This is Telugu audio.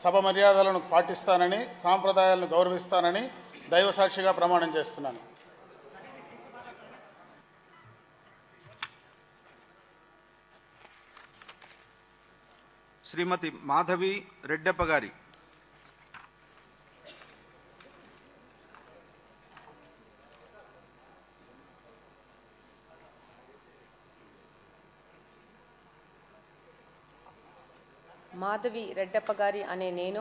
సభ మర్యాదలను పాటిస్తానని సాంప్రదాయాలను గౌరవిస్తానని దైవసాక్షిగా ప్రమాణం చేస్తున్నాను. శ్రీమతి మాధవి రెడ్డప్ప గారి మాధవి రెడ్డప్ప గారి అనే నేను